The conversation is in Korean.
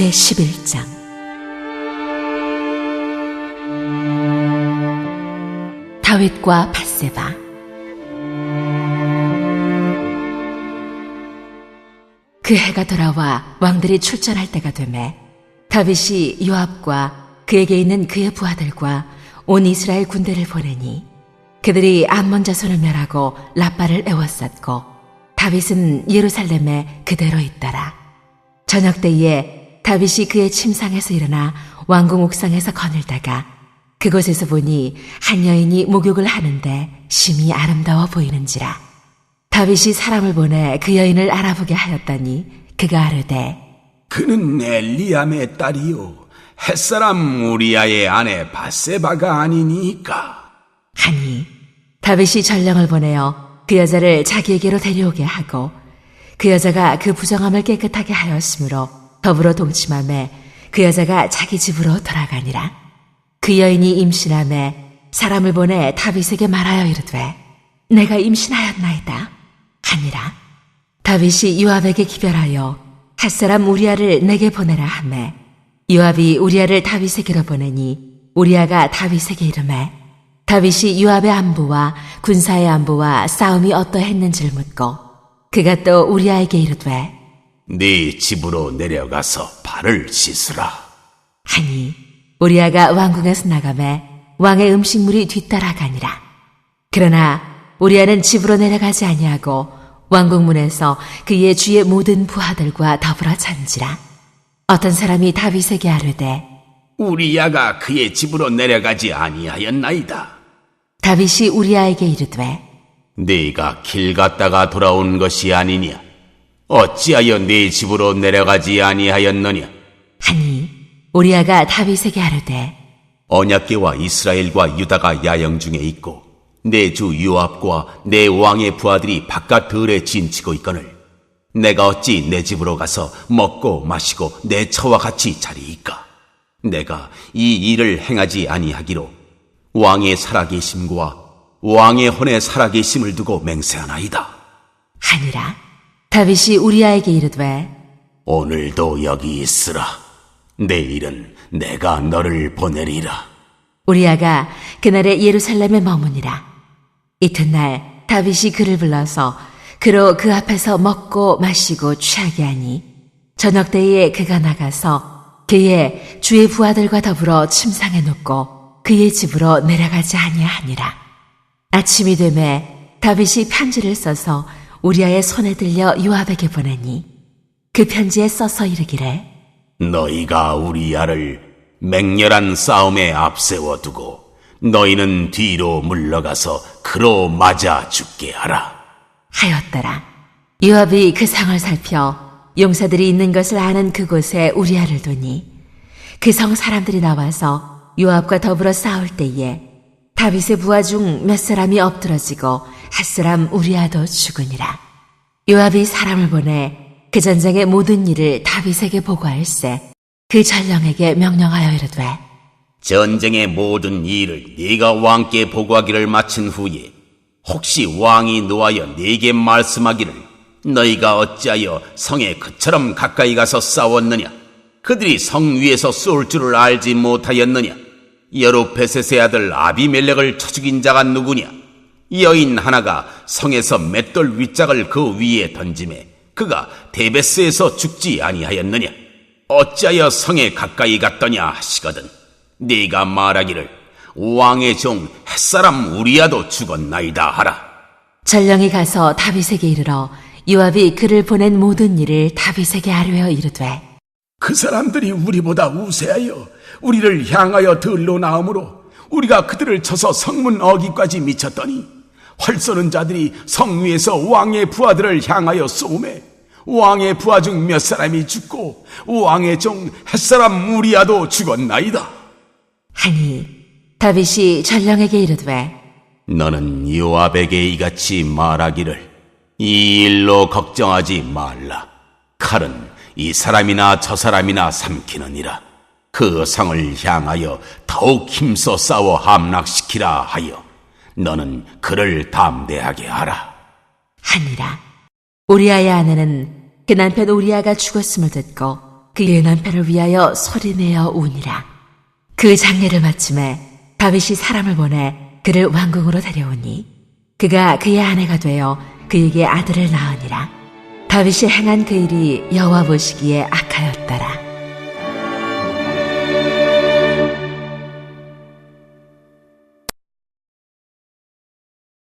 제11장 다윗과 바세바 그 해가 돌아와 왕들이 출전할 때가 되매 다윗이 요압과 그에게 있는 그의 부하들과 온 이스라엘 군대를 보내니 그들이 암몬 자손을 멸하고 라빠를 에워쌌고 다윗은 예루살렘에 그대로 있더라. 저녁 때에 다윗이 그의 침상에서 일어나 왕궁 옥상에서 거닐다가 그곳에서 보니 한 여인이 목욕을 하는데 심히 아름다워 보이는지라. 다윗이 사람을 보내 그 여인을 알아보게 하였더니 그가 아르되 그는 엘리암의 딸이요 햇사람 우리아의 아내 바세바가 아니니까 하니 다윗이 전령을 보내어 그 여자를 자기에게로 데려오게 하고 그 여자가 그 부정함을 깨끗하게 하였으므로 더불어 동침함에 그 여자가 자기 집으로 돌아가니라. 그 여인이 임신함에 사람을 보내 다윗에게 말하여 이르되 내가 임신하였나이다. 하니라. 다윗이 요압에게 기별하여 핫사람 우리아를 내게 보내라 하매 요압이 우리아를 다윗에게로 보내니 우리아가 다윗에게 이르매 다윗이 요압의 안부와 군사의 안부와 싸움이 어떠했는지를 묻고 그가 또 우리아에게 이르되 네 집으로 내려가서 발을 씻으라. 하니 우리아가 왕궁에서 나가매 왕의 음식물이 뒤따라가니라. 그러나 우리아는 집으로 내려가지 아니하고 왕궁문에서 그의 주의 모든 부하들과 더불어 잔지라. 어떤 사람이 다윗에게 아뢰되 우리야가 그의 집으로 내려가지 아니하였나이다. 다윗이 우리아에게 이르되 네가 길 갔다가 돌아온 것이 아니냐 어찌하여 네 집으로 내려가지 아니하였느냐? 하니 우리아가 다윗에게 아뢰되 언약계와 이스라엘과 유다가 야영 중에 있고 내 주 요압과 내 왕의 부하들이 바깥 들에 진치고 있거늘 내가 어찌 내 집으로 가서 먹고 마시고 내 처와 같이 자리이까? 내가 이 일을 행하지 아니하기로 왕의 살아계심과 왕의 혼의 살아계심을 두고 맹세하나이다. 하니라 다윗이 우리아에게 이르되 오늘도 여기 있으라. 내일은 내가 너를 보내리라. 우리아가 그날에 예루살렘에 머무니라. 이튿날 다윗이 그를 불러서 그로 그 앞에서 먹고 마시고 취하게 하니 저녁 때에 그가 나가서 그의 주의 부하들과 더불어 침상에 눕고 그의 집으로 내려가지 아니하니라. 아침이 되매 다윗이 편지를 써서 우리아의 손에 들려 요압에게 보내니 그 편지에 써서 이르기를 너희가 우리아를 맹렬한 싸움에 앞세워 두고 너희는 뒤로 물러가서 그로 맞아 죽게 하라. 하였더라. 요압이 그 상을 살펴 용사들이 있는 것을 아는 그곳에 우리아를 두니 그 성 사람들이 나와서 요압과 더불어 싸울 때에 다윗의 부하 중 몇 사람이 엎드러지고 한 사람 우리아도 죽으니라. 요압이 사람을 보내 그 전쟁의 모든 일을 다윗에게 보고할세. 그 전령에게 명령하여 이르되 전쟁의 모든 일을 네가 왕께 보고하기를 마친 후에 혹시 왕이 노하여 네게 말씀하기를 너희가 어찌하여 성에 그처럼 가까이 가서 싸웠느냐? 그들이 성 위에서 쏠 줄을 알지 못하였느냐? 여로페셋의 아들 아비멜렉을 쳐 죽인 자가 누구냐 여인 하나가 성에서 맷돌 윗짝을 그 위에 던짐에 그가 데베스에서 죽지 아니하였느냐 어찌하여 성에 가까이 갔더냐 하시거든 네가 말하기를 왕의 종 햇사람 우리야도 죽었나이다 하라. 전령이 가서 다윗에게 이르러 요압이 그를 보낸 모든 일을 다윗에게 아뢰어 이르되 그 사람들이 우리보다 우세하여 우리를 향하여 들로 나오므로 우리가 그들을 쳐서 성문 어기까지 미쳤더니 활 쏘는 자들이 성 위에서 왕의 부하들을 향하여 쏘매 왕의 부하 중 몇 사람이 죽고 왕의 종 햇사람 우리야도 죽었나이다. 하니 다윗이 전령에게 이르되 너는 요압에게 이같이 말하기를 이 일로 걱정하지 말라. 칼은 이 사람이나 저 사람이나 삼키느니라. 그 성을 향하여 더욱 힘써 싸워 함락시키라 하여 너는 그를 담대하게 하라. 하니라 우리아의 아내는 그 남편 우리아가 죽었음을 듣고 그의 남편을 위하여 소리내어 우니라. 그 장례를 마침에 다윗이 사람을 보내 그를 왕궁으로 데려오니 그가 그의 아내가 되어 그에게 아들을 낳으니라. 다윗이 행한 그 일이 여호와 보시기에 악하였더라.